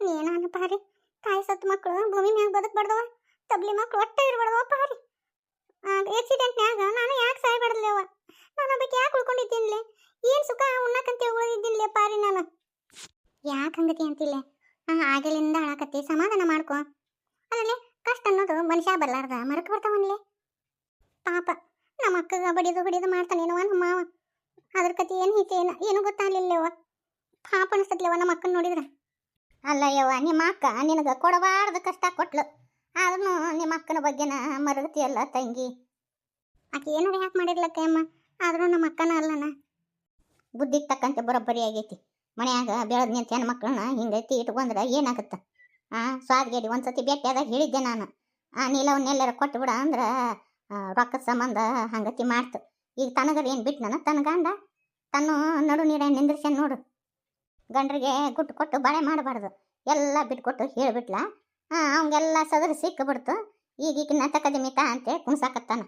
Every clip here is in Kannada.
ನೀನಾನ ಪಾರಿ. ತಾಯಿ ಸತ್ತು ಮಕ್ಕಳು ಭೂಮಿ ಮ್ಯಾಗ ಬದುಕ್ಬಾರ್ದವ ತಬ್ಲಿ ಮಕ್ಕಳು ಒಟ್ಟೆ ಇರ್ಬಾರ್ದವ ಪಾರಿ. ಆಕ್ಸಿಡೆಂಟ್ನ್ಯಾಗ ನಾನು ಯಾಕೆ ಸಾಯ್ಬಾರ್ದಲೇವ ನಾನು ಅದಕ್ಕೆ ಯಾಕೆ ಉಳ್ಕೊಂಡಿದ್ದೀನಿಲೆ? ಏನು ಸುಖ ಉಣ್ಣಕಂತ ಉಳಿದಿದ್ದಿಲ್ಲ ಪಾರಿ ನಾನು? ಯಾಕೆ ಹಂಗತಿ ಅಂತಿಲ್ಲ ಆಗಲಿಂದ ಹಾಳಾಕತ್ತಿ ಸಮಾಧಾನ ಮಾಡ್ಕೊ. ಅದರಲ್ಲಿ ಕಷ್ಟ ಅನ್ನೋದು ಮನುಷ್ಯ ಬರ್ಲಾರ್ದ ಮರಕ್ ಬರ್ತಾವನ್ಲೆ. ಪಾಪ, ನಮ್ಮ ಅಕ್ಕಗ ಬಡಿದು ಬಡಿದು ಮಾಡ್ತಾನೇನವ ನಮ್ಮ ಮಾವ. ಅದ್ರ ಕತೆ ಏನು ಐತೆ ಏನು ಏನು ಗೊತ್ತಾಗ್ಲಿಲ್ಲವ ಪಾಪ ಅನಿಸ್ತದ್ಲವ ನಮ್ಮ ಅಕ್ಕನ ನೋಡಿದ್ರ? ಅಲ್ಲ ಯವ್ವ, ನಿಮ್ಮ ಅಕ್ಕ ನಿನಗೆ ಕೊಡಬಾರ್ದು ಕಷ್ಟ ಕೊಟ್ಲು. ಆದ್ರೂ ನಿಮ್ಮ ಅಕ್ಕನ ಬಗ್ಗೆನ ಮರಗತಿಯಲ್ಲ ತಂಗಿ. ಆಕೆ ಏನಾರ ಯಾಕೆ ಮಾಡಿರ್ಲಕ್ಕ ಅಮ್ಮ? ಆದ್ರೂ ನಮ್ಮ ಅಕ್ಕನ ಅಲ್ಲನ ಬುದ್ಧಿಗೆ ತಕ್ಕಂತೆ ಬರೋಬ್ಬರಿ ಆಗೈತಿ. ಮನ್ಯಾಗ ಬೆಳೆದ್ ನಿಂತ ಮಕ್ಕಳನ್ನ ಹಿಂಗೈತಿ ಇಟ್ಕೊಂಡ್ರೆ ಏನಾಗುತ್ತೆ? ಆ, ಸ್ವಾದ್ಗೇಡಿ ಒಂದ್ಸತಿ ಭೇಟಿಯಾದಾಗ ಹೇಳಿದ್ದೆ ನಾನು. ಆ, ನೀಲವನ್ನೆಲ್ಲರ ಕೊಟ್ಟು ಅಂದ್ರೆ ರೊಕ್ಕದ ಸಂಬಂಧ ಹಂಗತಿ ಮಾಡ್ತು. ಈಗ ತನಗರ ಏನು ಬಿಟ್ಟು ನಾನು ತನ್ನ ತನ್ನ ನಡು ನೀರ ನಿಂದ್ರಿಸ್ಯಾನ ನೋಡು. ಗಂಡ್ರಿಗೆ ಗುಟ್ಟು ಕೊಟ್ಟು ಬಳೆ ಮಾಡಬಾರ್ದು. ಎಲ್ಲ ಬಿಟ್ಕೊಟ್ಟು ಹೇಳಿಬಿಟ್ಲ. ಅವಂಗೆಲ್ಲ ಸದರ ಸಿಕ್ಕಿಬಿಡ್ತು ಈಗ ಈಗ ನತಕ ಜಮಿತ ಅಂತೇಳಿ ಕುಣ್ಸಾಕತ್ತಾನ.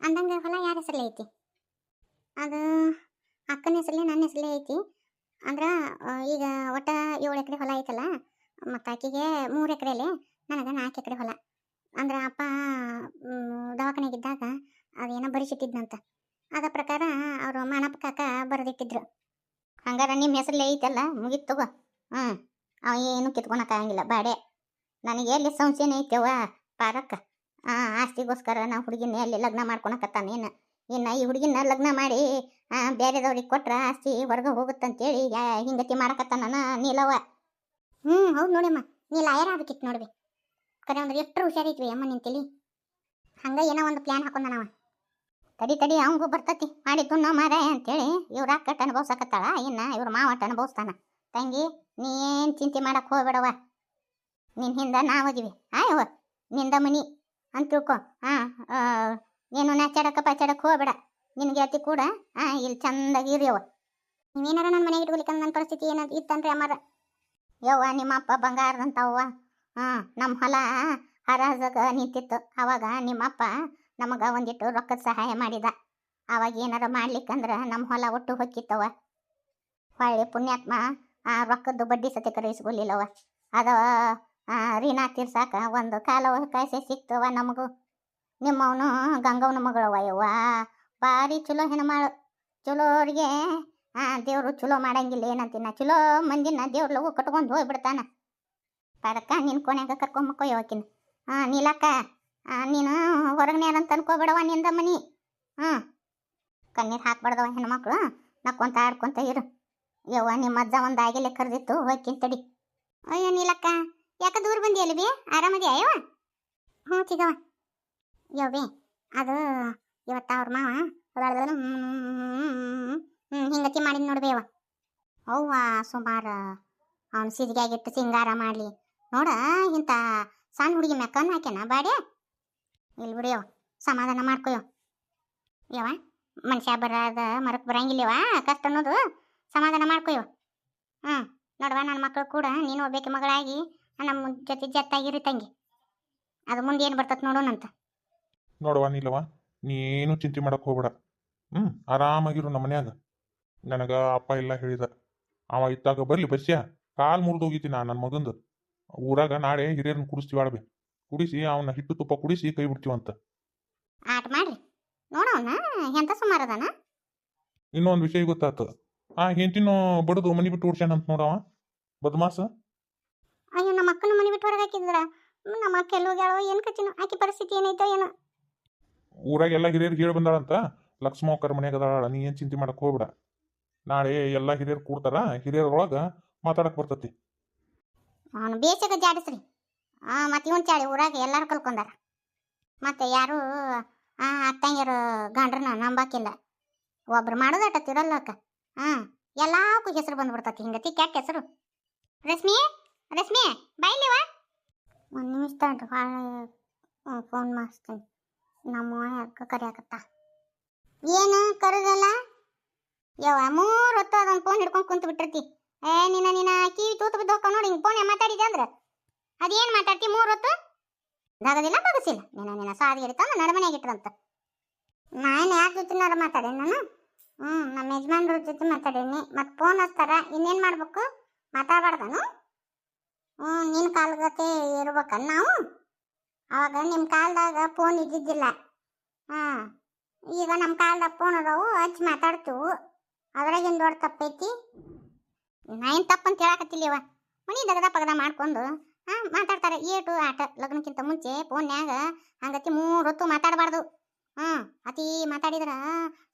ಅಂದಂಗೆ ಹೊಲ ಯಾರ ಹೆಸರಲ್ಲೇ ಐತಿ? ಅದು ಅಕ್ಕನ ಹೆಸರಲ್ಲೇ, ನನ್ನ ಹೆಸರಲ್ಲೇ ಐತಿ. ಅಂದ್ರೆ ಈಗ ಒಟ್ಟ ಏಳು ಎಕರೆ ಹೊಲ ಐತಲ್ಲ, ಮತ್ತು ಆಕೆಗೆ ಮೂರು ಎಕರೆಯಲ್ಲಿ ನನಗೆ ನಾಲ್ಕು ಎಕರೆ ಹೊಲ. ಅಂದ್ರೆ ಅಪ್ಪ ದವಾಖಾನೆಗಿದ್ದಾಗ ಅದೇನೋ ಬರಿಸಿಟ್ಟಿದ್ನಂತ ಅದ ಪ್ರಕಾರ ಅವರು ಮಾನಪ್ಪ ಕಾಕ ಬರೆದಿಟ್ಟಿದ್ರು. ಹಂಗಾರ ನಿಮ್ಮ ಹೆಸರಲ್ಲೇ ಐತಲ್ಲ, ಮುಗಿತು ತಗೋ. ಹ್ಞೂ ಅವ ಏನು ಕಿತ್ಕೊಳಕ್ಕಾಗಂಗಿಲ್ಲ ಬಾಡೆ. ನನಗೆ ಎಲ್ಲಿ ಸಂಶಯನೇ ಐತೆವ ಪಾರಕ್ಕ. ಆ, ಆಸ್ತಿಗೋಸ್ಕರ ನಾವು ಹುಡುಗಿನ ಎಲ್ಲಿ ಲಗ್ನ ಮಾಡ್ಕೊಳಕತ್ತಾನೇನು ಇನ್ನು ಈ ಹುಡುಗಿನ ಲಗ್ನ ಮಾಡಿ ಬೇರೆದವ್ರಿಗೆ ಕೊಟ್ರ ಆಸ್ತಿ ಹೊರಗೆ ಹೋಗುತ್ತಂತೇಳಿ ಹಿಂಗತಿ ಮಾಡಕತ್ತಾನ ನೀಲವ ಹ್ಞೂ ಹೌದು ನೋಡಮ್ಮ, ನೀ ಲಾಯರ್ ಆಗ್ಬೇಕಿತ್ತು ನೋಡ್ವಿ ಕರೆ ಅಂದ್ರೆ ಎಷ್ಟು ಹುಷಾರೈತ್ವಿ ಅಮ್ಮ ನಿಂತಿಲಿ ಹಂಗೆ ಏನೋ ಒಂದು ಪ್ಲ್ಯಾನ್ ಹಾಕೊಂಡ ನಾವ ತಡಿ ತಡಿ, ಅವಂಗೂ ಬರ್ತತಿ. ಮಾಡಿದ್ದು ತುನ್ನ ಮಾರ ಅಂತೇಳಿ ಇವ್ರ ಅಕ್ಕಟ್ಟು ಅನುಭವ್ಸಕತ್ತಾಳ. ಇನ್ನ ಇವ್ರ ಮಾವಟ್ಟ ಅನುಭವಿಸ್ತಾನ. ತಂಗಿ, ನೀ ಏನು ಚಿಂತೆ ಮಾಡಕ್ ಹೋಗ್ಬೇಡವ ನಿನ್ ಹಿಂದ ನಾವದಿವಿ ಆಯವ್ವ, ನಿಂದ ಮನಿ ಅಂತ ತಿಳ್ಕೊ. ಹಾಂ ನೀನು ನಾಚಾಡಕ ಪಾಚಾಡಕ್ ಹೋಗ್ಬೇಡ. ನಿನ್ ಗೆಳತಿ ಕೂಡ, ಆ, ಇಲ್ಲಿ ಚಂದಾಗಿ ಇರಿಯವ ನೀವೇನಾರ ನನ್ನ ಮನೆಗೆ ಇಟ್ಕೊಲಿಕ್ಕೆ ನನ್ನ ಪರಿಸ್ಥಿತಿ ಏನಾದ್ರು ಇತ್ತಂದ್ರೆ ಅಮ್ಮಾರ? ಯವ್ವ ನಿಮ್ಮ ಅಪ್ಪ ಬಂಗಾರದಂತವ್ವ. ಹಾಂ ನಮ್ಮ ಹೊಲ ಹರಾಜಾಗ ನಿಂತಿತ್ತು. ಅವಾಗ ನಿಮ್ಮಪ್ಪ ನಮಗೆ ಒಂದಿಟ್ಟು ರೊಕ್ಕದ ಸಹಾಯ ಮಾಡಿದ. ಅವಾಗ ಏನಾರ ಮಾಡ್ಲಿಕ್ಕಂದ್ರೆ ನಮ್ಮ ಹೊಲ ಒಟ್ಟು ಹೊಕ್ಕಿತ್ತವ ಹೊಳ್ಳಿ ಪುಣ್ಯಾತ್ಮ, ಆ ರೊಕ್ಕದ್ದು ಬಡ್ಡಿ ಸತಿ ಕರೆಸ್ಕೊಳ್ಳಿಲ್ಲವ ಅದ ಋಣ ತೀರ್ಸಾಕ ಒಂದು ಕಾಲ ಕಾಸೆ ಸಿಕ್ತವ ನಮಗೂ. ನಿಮ್ಮವನು ಗಂಗವನ ಮಗಳವ ಯವ್ವ. ಭಾರಿ ಚಲೋ ಹೆಣ್ಮಾಳು ಚಲೋರಿಗೆ ಆ ದೇವರು ಚಲೋ ಮಾಡಂಗಿಲ್ಲ ಏನಂತಿನ. ಚಲೋ ಮಂದಿನ ದೇವ್ರ ಲಗು ಕಟ್ಕೊಂಡು ಹೋಗ್ಬಿಡ್ತಾನ. ಪಡಕ ನಿನ್ ಕೊನೆಗ ಕರ್ಕೊಂಬಕ್ಕೋ ಹಾ ನೀಲಕ್ಕ ನೀನು ಹೊರಗನೆ ಅಂತ ಅನ್ಕೋಬೇಡವ ನಿಂದ ಮನಿ. ಹ್ಞೂ. ಕಣ್ಣೀರು ಹಾಕ್ಬಾರ್ದವ ಹೆಣ್ಮಕ್ಳು. ನಕ್ಕೊಂತ ಆಡ್ಕೊಂತ ಇರು. ಯವ್ವ, ನಿಮ್ಮ ಅಜ್ಜ ಒಂದು ಆಗಿಲೆ ಕರೆದಿತ್ತು ಹೋಗ್ಕಿನ್ ತಡಿ ಅಯ್ಯೋ, ನೀಲಕ್ಕ, ಯಾಕೆ ದೂರ ಬಂದಿಯಲ್ಲ ಬಿ? ಆರಾಮದಿ ಅಯ್ಯವ ಹ್ಞೂ ಚಿಗವ ಯವ್ವಿ ಅದು ಇವತ್ತು ಅವ್ರ ಮಾವ ಹಿಂಗತಿ ಮಾಡಿದ್ ನೋಡ್ಬೇವ ಅವ್ವ, ಸುಮಾರು ಅವ್ನು ಸಿದ್ಗಾಗಿಟ್ಟು ಸಿಂಗಾರ ಮಾಡಲಿ. ನೋಡ ಇಂಥ ಸಣ್ಣ ಹುಡುಗಿ ಮೆಕ್ಕನ್ ಹಾಕ್ಯಾನ, ಬಾಡ್ಯ? ಇಲ್ಲಿ ಸಮಾಧಾನ ಮಾಡ್ಕೊಯೋ. ಯವ ಮನುಷ್ಯ ಬರದ ಮರಕ್ಕೆ ಬರಂಗಿಲ್ಲವ ಕಷ್ಟ ಅನ್ನೋದು ಸಮಾಧಾನ ಮಾಡ್ಕೊಯ್ಯವ ಹ್ಞೂ ನೋಡುವ ನನ್ನ ಮಕ್ಕಳು ಕೂಡ ನೀನು ಒಬ್ಬಕ್ಕೆ ಮಗಳಾಗಿ ನಮ್ಮ ಜೊತೆ ಜತ್ತಾಗಿರಿ ತಂಗಿ. ಅದು ಮುಂದೆ ಏನು ಬರ್ತತ್ ನೋಡೋಣಂತ ನೋಡುವ ನೀಲವ ನೀ ಏನು ಚಿಂತೆ ಮಾಡಕ್ ಹೋಗ್ಬೇಡ. ಹ್ಞೂ ಆರಾಮಾಗಿರು ನಮ್ಮ ಮನ್ಯಾಗ. ನನಗೆ ಅಪ್ಪ ಎಲ್ಲ ಹೇಳಿದ. ಅವ ಇತ್ತಾಗ ಬರ್ಲಿ ಬಸ್ಯ ಕಾಲು ಮುರಿದೋಗಿತಿ ನಾ ನನ್ನ ಮಗಂದು. ಊರಾಗ ನಾಳೆ ಹಿರಿಯರನ್ನ ಕುಡಿಸ್ತೀವಿ ಕುಡಿಸಿ ಅವನ ಹಿಟ್ಟು ತುಪ್ಪ ಕುಡಿಸಿ ಕೈ ಬಿಡ್ತೀವಂತ. ಆಟ ಮಾಡ್ರಿ. ನೋಡೋಣ ಎಂತ ಸುಮಾರು ಅದಾನ? ಇನ್ನೊಂದು ವಿಷಯ ಗೊತ್ತಾತು. ಆ ಹೆಂಡತಿನೂ ಬಡದು ಮನಿ ಬಿಟ್ಟು ಓಡ್ಸ್ಯಾನಂತ ನೋಡವ ಬದಮಾಸ. ಅಯ್ಯೋ ನಮ್ಮ ಅಕ್ಕನ ಮನಿ ಬಿಟ್ಟು ಹೊರಗೆ ಹಾಕಿದ್ರ ನಮ್ಮ ಅಕ್ಕ ಎಲ್ಲಿ ಹೋಗ್ಯಾಳೋ ಏನು ಕಚಿನ ಆಕಿ ಪರಿಸ್ಥಿತಿ ಏನೈತೋ ಏನೋ. ಊರಾಗೆಲ್ಲ ಹಿರಿಯರು ಹೇಳಿ ಬಂದಾಳಂತ. ಲಕ್ಷ್ಮಕ್ಕರ ಮನೆಗೆ ಅದಾಳ ನೀ ಏನು ಚಿಂತೆ ಮಾಡಕ್ ಹೋಗ್ಬಿಡ. ನಾಳೆ ಎಲ್ಲ ಹಿರಿಯರು ಕೂಡ್ತಾರ ಹಿರಿಯರೊಳಗೆ ಮಾತಾಡಕ್ ಬರ್ತತಿ. ಅವನು ಬೇಸಗ ಜಾಡಿಸ್ರಿ. ಆ ಮತ್ತೆ ಇವನ್ ಚಾಳಿ ಊರಾಗ ಎಲ್ಲಾರು ಕಲ್ಕೊಂಡಾರ. ಮತ್ತೆ ಯಾರು, ಆ ಅತ್ತಂಗಿರು ಗಂಡ್ರನ್ನ ನಂಬಾಕಿಲ್ಲ. ಒಬ್ರು ಮಾಡೋದಟ ತಿರಲ್ಲಕ್ಕ ಹಾ, ಎಲ್ಲಾಕು ಹೆಸರು ಬಂದ್ಬಿಡ್ತತಿ ಹಿಂಗತಿ ಕ್ಯಾಕ್ ಹೆಸರು. ರಶ್ಮಿ ರಶ್ಮಿ ಬಾಯ್ಲಿವ ಒಂದು ನಿಮಿಷ ತಡ್ರಿ ಫೋನ್ ಮಾಡಿಸ್ತೀನಿ. ನಮ್ಮ ಅಕ್ಕ ಕರಿಯಾಕತ್ತ? ಏನು ಕರೆದಲ್ಲ ಯವ್ವ, ಮೂರು ಹೊತ್ತು ಅದೊಂದು ಫೋನ್ ಹಿಡ್ಕೊಂಡು ಕುಂತು ಬಿಟ್ಟಿರ್ತಿ ಏ, ನಿನ್ನ ನಿನ್ನ, ಕಿವಿ ತೂತು ಬಿದ್ದು ಹೋಗ್ತಾವ ನೋಡಿ, ಹಿಂಗೆ ಫೋನ್ ಮಾತಾಡಿದೆ ಅಂದ್ರೆ? ಅದೇನು ಮಾತಾಡ್ತಿ ಮೂರು ಹೊತ್ತು? ದಗದಿಲ್ಲ, ಬಗಸಿಲ್ಲ. ನಿನ್ನ ನಿನ್ನ ಸಾದಿ ಹಿಡಿತಂದು ನಡಮನೆಯಾಗ ಇಟ್ರಂತ. ನಾನು ಯಾರ ಜೊತೆನಾರ ನಡ ಮಾತಾಡಿ ನಾನು? ಹ್ಞೂ ನಮ್ಮ ಯಜಮಾನ್ರ ಜೊತೆ ಮಾತಾಡೀನಿ. ಮತ್ತು ಫೋನ್ ಹಚ್ತಾರ, ಇನ್ನೇನು ಮಾಡ್ಬೇಕು? ಮಾತಾಡಬಾರ್ದನು? ಹ್ಞೂ ನಿನ್ನ ಕಾಲಗತೆ ಇರ್ಬೇಕಲ್ಲ ನಾವು? ಅವಾಗ ನಿಮ್ಮ ಕಾಲದಾಗ ಫೋನ್ ಇದ್ದಿದ್ದಿಲ್ಲ. ಹಾಂ, ಈಗ ನಮ್ಮ ಕಾಲ್ದಾಗ ಫೋನ್ ಅದಾವು, ಹಚ್ಚಿ ಮಾತಾಡ್ತೀವು. ಅದ್ರಾಗೇನು ದೊಡ್ಡ ತಪ್ಪೈತಿ. ನಾ ಏನು ತಪ್ಪಂತ ಹೇಳಕತ್ತಿಲ್ಲವ ಮನಿ ದಗದ ಪಗದ ಮಾಡ್ಕೊಂಡು ಮಾತಾಡ್ತಾರೆ. ಏಟು ಆಟ. ಲಗ್ನಕ್ಕಿಂತ ಮುಂಚೆ ಫೋನ್ಯಾಗ ಹಂಗತಿ ಮೂರು ಹೊತ್ತು ಮಾತಾಡಬಾರ್ದು. ಹ್ಞೂ ಅತಿ ಮಾತಾಡಿದ್ರ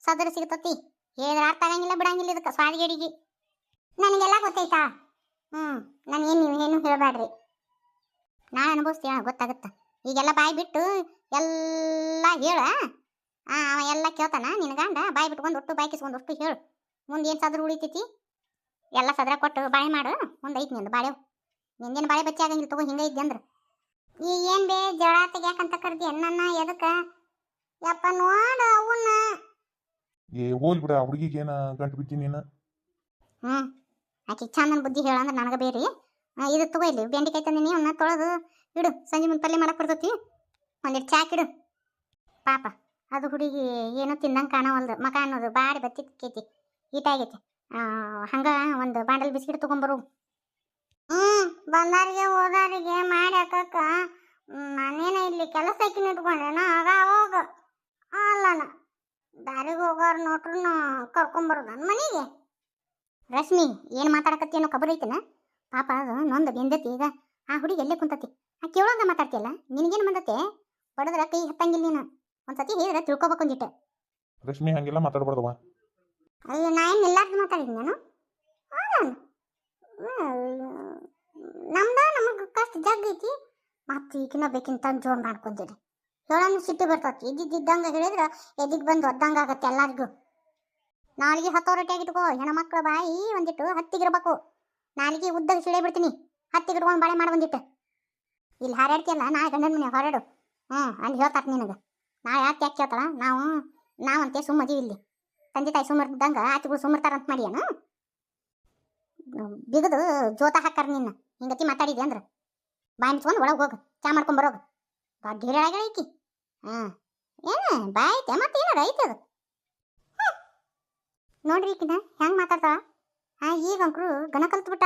ಸದರ ಸಿಗ್ತತಿ. ಹೇಳಿದ್ರೆ ಅರ್ಥ ಆಗಂಗಿಲ್ಲ, ಬಿಡಂಗಿಲ್ಲ ಇದಕ್ಕೆ ಸ್ವಾದಿಗೇಡಿಗೆ. ನನಗೆಲ್ಲ ಗೊತ್ತೈತಾ? ಹ್ಞೂ ನಾನು ಏನು ನೀವು ಏನು ಹೇಳಬೇಡ್ರಿ ನಾನು ಅನುಭವಿಸ್ತೀಯ? ಗೊತ್ತಾಗುತ್ತೆ. ಈಗೆಲ್ಲ ಬಾಯಿ ಬಿಟ್ಟು ಎಲ್ಲ ಹೇಳ. ಅವ ಎಲ್ಲ ಕೇಳ್ತಾನ ನಿನ್ನ ಗಂಡ? ಬಾಯಿ ಬಿಟ್ಕೊಂಡು ಒಟ್ಟು ಬಾಯಿ ಒಟ್ಟು ಹೇಳು. ಮುಂದೆ ಏನು ಸದ್ರ ಉಳಿತೈತಿ? ಎಲ್ಲ ಸದ್ರ ಕೊಟ್ಟು ಬಾಯಿ ಮಾಡು. ಮುಂದೆ ಐತಿ ನಿಂದು ಬಾಳೆವು ನಿಂದೇನು ಬಾಳೆ ಬಚ್ಚಿ ಆಗಂಗಿಲ್ಲ ತಗೋ ಹಿಂಗೆ ಇದ್ದೆ ಅಂದ್ರೆ. ಈ ಏನು ಬೇ ಜಳ ತೆಗ್ಯಾಕಂತ ಕರ್ದಿ ನನ್ನ ಎದಕ್ಕೆ? ಯಪ್ಪ ನೋಡ ಅವನ್ನ ಏ ಹೋಲ್ ಬಿಡ ಹುಡುಗಿಗೆ ಏನ ಗಂಟು ಬಿಟ್ಟಿ ನೀನು? ಹ್ಞೂ ಆಕೆ ಚಂದನ ಬುದ್ಧಿ ಹೇಳಂದ್ರೆ ನನಗೆ ಬೇರೆ ಇದು ತಗೋ ಇಲ್ಲಿ ಬೆಂಡೆಕಾಯಿ ತಂದಿನಿ ಅವನ್ನ ತೊಳೆದು ಇಡು ಸಂಜೆ ಮುಂದೆ ಪಲ್ಯ ಮಾಡಕ್ಕೆ ಬರ್ತೈತಿ. ಒಂದಿಟ್ಟು ಚಾಕಿಡು ಪಾಪ ಅದು ಹುಡುಗಿ ಏನೂ ತಿಂದಂಗೆ ಕಾಣವಲ್ದು ಮಕ ಅನ್ನೋದು ಬಾಡಿ ಬತ್ತಿಕ್ಕೈತಿ ಈಟಾಗೈತಿ ಹಂಗೆ ಒಂದು ಬಾಂಡಲ್ ಬಿಸ್ಕಿಟ್ ತೊಗೊಂಬರು ಹ್ಞೂ ಬಂದಾರಿಗೆ ಹೋದಾರಿಗೆ ಮಾಡಿ ಹಾಕಕ್ಕ. ನಾನೇನ ಇಲ್ಲಿ ಕೆಲಸಕ್ಕೆ ಹಾಕಿನ ಇಟ್ಕೊಂಡೇನ ಆಗ ಹೋಗ. ಅಲ್ಲನ ದಾರಿಗೆ ಹೋಗೋರು ನೋಟ್ರನ್ನ ಕರ್ಕೊಂಬರೋದು ನನ್ನ ಮನೆಗೆ. ರಶ್ಮಿ ಏನು ಮಾತಾಡಕತ್ತಿ ಅನ್ನೋ ಕಬರ್ ಐತನ ಪಾಪ ಅದು ನೊಂದು ಬೆಂದತಿ ಈಗ. ಆ ಹುಡುಗಿ ಎಲ್ಲೇ ಕುಂತತಿ? ಆ ಕೇಳೋಂಗ ಮಾತಾಡ್ತಿಯಲ್ಲ? ನಿನಗೇನು ಬಂದತೆ? ಬಡದ್ರ ಕೈ ಹತ್ತಂಗಿಲ್ಲ ನೀನು. ಒಂದ್ಸತಿ ಹೇಳಿದ್ರೆ ತಿಳ್ಕೊಬೇಕು ಒಂದಿಟ್ಟು ರಶ್ಮಿ ಹಂಗೆಲ್ಲ ಮಾತಾಡ್ಬಾರ್ದವ ಅಯ್ಯೋ ನಾ ಏನು ಎಲ್ಲಾರ್ದು ಮಾತಾಡಿದ್ ನಾನು? ನಮ್ದ ನಮಗೆ ಕಷ್ಟ ಜಗ್ ಐತಿ. ಮತ್ತೆ ಈಗಿನ ಬೇಕಿಂತ ಜೋನ್ ಮಾಡ್ಕೊಂತೀರಿ ಹೇಳೋನು ಸಿಟ್ಟು ಬರ್ತತಿ. ಇದ್ದಿದ್ದಂಗೆ ಹೇಳಿದ್ರೆ ಎದಿಗೆ ಬಂದು ಒದ್ದಂಗೆ ಆಗತ್ತೆ ಎಲ್ಲರಿಗೂ. ನಾಲಿಗೆ ಹತ್ತೋರಟ್ಟಿಯಾಗಿ ಇಟ್ಕೋ ಹೆಣ್ಮಕ್ಳ ಬಾಯಿ ಒಂದಿಟ್ಟು ಹತ್ತಿಗಿರ್ಬೇಕು. ನಾಲಿಗೆ ಉದ್ದಾಗ ಸಿಳೆ ಬಿಡ್ತೀನಿ. ಹತ್ತಿಗಿಡ್ಕೊಂಡು ಬಾಳೆ ಮಾಡಿ ಬಂದಿಟ್ಟು ಇಲ್ಲಿ ಹಾರಾಡ್ತಿಯಲ್ಲ, ನಾ ಗಂಡನ ಮನೆ ಹೊರಡು. ಹ್ಞೂ ಅಲ್ಲಿ ಹೇಳ್ತಾರ ನಿನಗೆ. ನಾ ಯಾಕೆ ಯಾಕೆ ಹೇಳ್ತಾಳ ನಾವು, ನಾವಂತೆ ಸುಮ್ಮದೀವಿ ಇಲ್ಲಿ. ತಂದೆ ತಾಯಿ ಸುಮ್ಮರ್ದಂಗ ಆಚೆಗಳು ಸುಮ್ಮರ್ತಾರಂತ ಮಾಡಿ ಏನು ಬಿಗದು ಜೋತ ಹಾಕಾರ ನಿನ್ನ. ಹಿಂಗತಿ ಮಾತಾಡಿದ್ಯಾ ಅಂದ್ರೆ? ಬಾಯಿ ಮುಚ್ಕೊಂಡು ಒಳಗೆ ಹೋಗು, ಚಾ ಮಾಡ್ಕೊಂಡ್ ಬರೋಗ. ಐಕಿ ಹಾಂ. ಏನು, ಬಾಯ್ ಐತೆ ಮತ್ತೆ ಏನಾರ ಐತೆ ಅದು. ನೋಡ್ರಿ ಈಕಿನ, ಹೆಂಗೆ ಮಾತಾಡ್ತಾಳ? ಹಾಂ, ಈಗ ಅಂಕ್ರು ಗಣ ಕಲ್ತ್ಬಿಟ್ಟ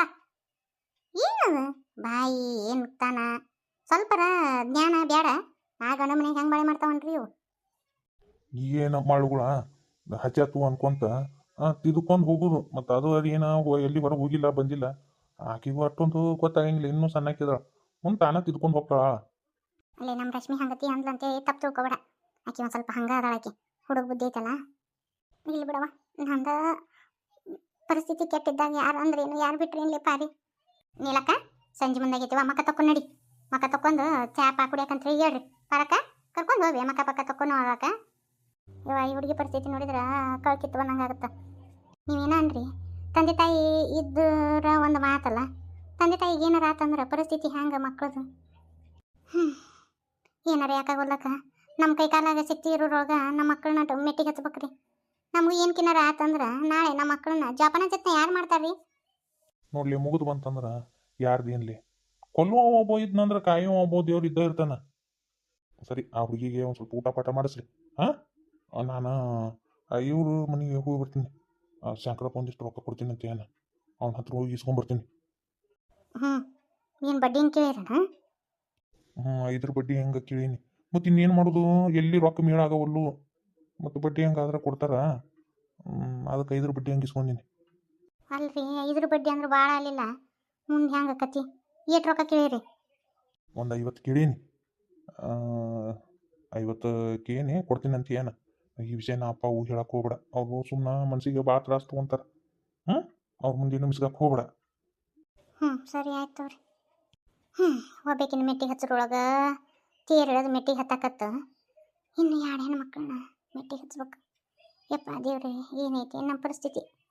ಏನದು? ಬಾಯಿ ಏನು ಮುಕ್ತಾನ? ಸ್ವಲ್ಪರ ಜ್ಞಾನ ಬೇಡ ಆ ಗಣ ಮನೆಗೆ ಹೆಂಗೆ ಬಾಳೆ ಮಾಡ್ತಾವನ್ರಿ ಇವು? ಏನು ಮಾಡುಗಳ ಹಚ್ಚಾತು ಅನ್ಕೊಂತ ತಿದ್ಕೊಂಡು ಹೋಗುದು. ಮತ್ತು ಅದು ಅದು ಏನ ಎಲ್ಲಿ ಹೊರಗೆ ಹೋಗಿಲ್ಲ, ಬಂದಿಲ್ಲ. ಆಕಿಗೂ ಅಷ್ಟೊಂದು ಗೊತ್ತಾಗಂಗಿಲ್ಲ, ಇನ್ನೂ ಸಣ್ಣಕ್ಕಿದಾಳ ಮುಂದೆ ತಾನ ತಿದ್ಕೊಂಡು ಹೋಗ್ತಾಳ. ಅಲ್ಲೇ ನಮ್ಮ ರಶ್ಮಿ ಹಂಗತಿ ಅಂದ್ಲಂತೆ ತಪ್ಪು ತಿಳ್ಕೊಬೇಡ. ಆಕಿ ಒಂದು ಸ್ವಲ್ಪ ಹಂಗ ಅದಾಳ ಆಕಿ. ಹುಡುಗ ಬುದ್ಧಿ ಐತಲ್ಲ? ಇಲ್ಲಿ ಬಿಡವ ನಂದ ಪರಿಸ್ಥಿತಿ ಕೆಟ್ಟಿದ್ದಾಗ ಯಾರು ಅಂದ್ರೆ ಏನು, ಯಾರು ಬಿಟ್ರಿ ಇಲ್ಲಿ ಪಾರಿ? ನೀಲಕ್ಕ, ಸಂಜೆ ಮುಂದಾಗೈತಿವ ಮಕ್ಕ ತಕೊಂಡ್ ನಡಿ. ಮಕ್ಕ ತಕೊಂಡು ಚಾ, ಪಾ ಕುಡಿಯಕಂತ ಹೇಳಿ ಹೇಳ್ರಿ. ಪರಕ ಕರ್ಕೊಂಡು ಹೋಗಿ ಮಕ್ಕ ಪಕ್ಕ ತಕೊಂಡು ಹೋಗಾಕ ಇವ ಈ ಹುಡುಗಿ ಪರಿಸ್ಥಿತಿ ನೋಡಿದ್ರ ಕಳ್ಕಿತ್ತು ನಂಗೆ ನೀವೇನ ಅನ್ರಿ ತಂದೆ ತಾಯಿ ಇದ್ದರ ಒಂದು ಮಾತಲ್ಲ, ತಂದೆ ತಾಯಿಗೆ ಏನಾರ ಆತಂದ್ರೆ ಪರಿಸ್ಥಿತಿ ಹ್ಯಾಂಗೆ ಮಕ್ಕಳದು? ಹ್ಞೂ ಏನಾರ ಯಾಕಾಗೋಲ್ಲಕ್ಕ ನಮ್ಮ ಕೈ ಕಾಲಾಗ ಶಕ್ತಿ ಇರೋರೊಳಗೆ ನಮ್ಮ ಮಕ್ಕಳನ್ನ ಮೆಟ್ಟಿಗೆ ಹಚ್ಬೇಕ್ರಿ ನಮಗೂ ಏನು ಕಿನಾರ ಆತಂದ್ರೆ ನಾಳೆ ನಮ್ಮ ಮಕ್ಕಳನ್ನ ಜಾಪನ ಜೊತೆ ಯಾರು ಮಾಡ್ತಾರ್ರಿ? ನೋಡ್ಲಿ ಮುಗಿದು ಯಾರು ಯಾರ್ದು ಏನ್ಲಿ? ಕೊಲ್ಲುವ ಒಬ್ಬ ಇದ್ನಂದ್ರೆ ಕಾಯುವ ಒಬ್ಬ ದೇವ್ರು ಇದ್ದ ಇರ್ತಾನೆ. ಸರಿ, ಆ ಹುಡುಗಿಗೆ ಒಂದು ಸ್ವಲ್ಪ ಊಟ ಪಾಠ ಮಾಡಿಸ್ರಿ. ಹಾಂ? ನಾನು ಇವರು ಮನೆಗೆ ಹೋಗಿ ಬರ್ತೀನಿ. ಶಂಕರಪ್ಪ ಒಂದಿಷ್ಟು ರೊಕ್ಕ ಕೊಡ್ತೀನಿ ಅಂತ ಏನ ಅವನ ಹತ್ರ ಹೋಗಿ ಇಸ್ಕೊಂಡ್ಬರ್ತೀನಿ ಹ್ಮ್ ಏನು ಬಡ್ಡಿ ಅಂತ ಕೇಳಿರಣ ಹ್ಞೂ ಇದ್ರ ಬಡ್ಡಿ ಹೆಂಗೆ ಕೇಳೀನಿ ಮತ್ತು ಇನ್ನೇನು ಮಾಡೋದು ಎಲ್ಲಿ ರೊಕ್ಕ ಮೇಳ ಆಗವಲ್ಲು ಮತ್ತು ಬಡ್ಡಿ ಹೆಂಗಾದ್ರೆ ಕೊಡ್ತಾರ ಅದಕ್ಕೆ ಐದ್ರ ಬಡ್ಡಿ ಹಂಗೆ ಇಸ್ಕೊಂಡೀನಿ ಅಲ್ರಿ ಐದ್ರ ಬಡ್ಡಿ ಅಂದ್ರೆ ಭಾಳ ಅಲ್ಲಿಲ್ಲ ಮುಂದೆ ಹೆಂಗೆ ಆಕತಿ ಏಟ್ ರೊಕ್ಕ ಕೇಳಿರಿ ಒಂದು ಐವತ್ತು ಕೇಳೀನಿ ಐವತ್ತು ಕೇಳಿ ಕೊಡ್ತೀನಿ ಅಂತ ಏನು ಈ ವಿಷಯ ನಾ ಅಪ್ಪ ಅವು ಹೇಳಕ್ ಹೋಗ್ಬೇಡ. ಅವ್ರು ಸುಮ್ಮನೆ ಮನ್ಸಿಗೆ ಭಾಳ ತ್ರಾಸ ತೊಗೊಂತಾರ. ಹ್ಞೂ ಅವ್ರ ಮುಂದೆ ಮಿಸ್ಗಕ್ಕೆ ಹೋಗ್ಬೇಡ. ಹ್ಞೂ ಸರಿ ಆಯ್ತು ತಗೋರಿ ಹ್ಞೂ ಒಬ್ಬೇಕಿನ ಮೆಟ್ಟಿಗೆ ಹಚ್ಚರೊಳಗೆ ತೇರಿಳದ ಮೆಟ್ಟಿಗೆ ಹತ್ತಕತ್ತ. ಇನ್ನು ಎರಡು ಹೆಣ್ಣು ಮಕ್ಕಳನ್ನ ಮೆಟ್ಟಿಗೆ ಹಚ್ಬೇಕು? ಯಪ್ಪ ದೇವ್ರಿ ಏನೈತಿ ನಮ್ಮ ಪರಿಸ್ಥಿತಿ.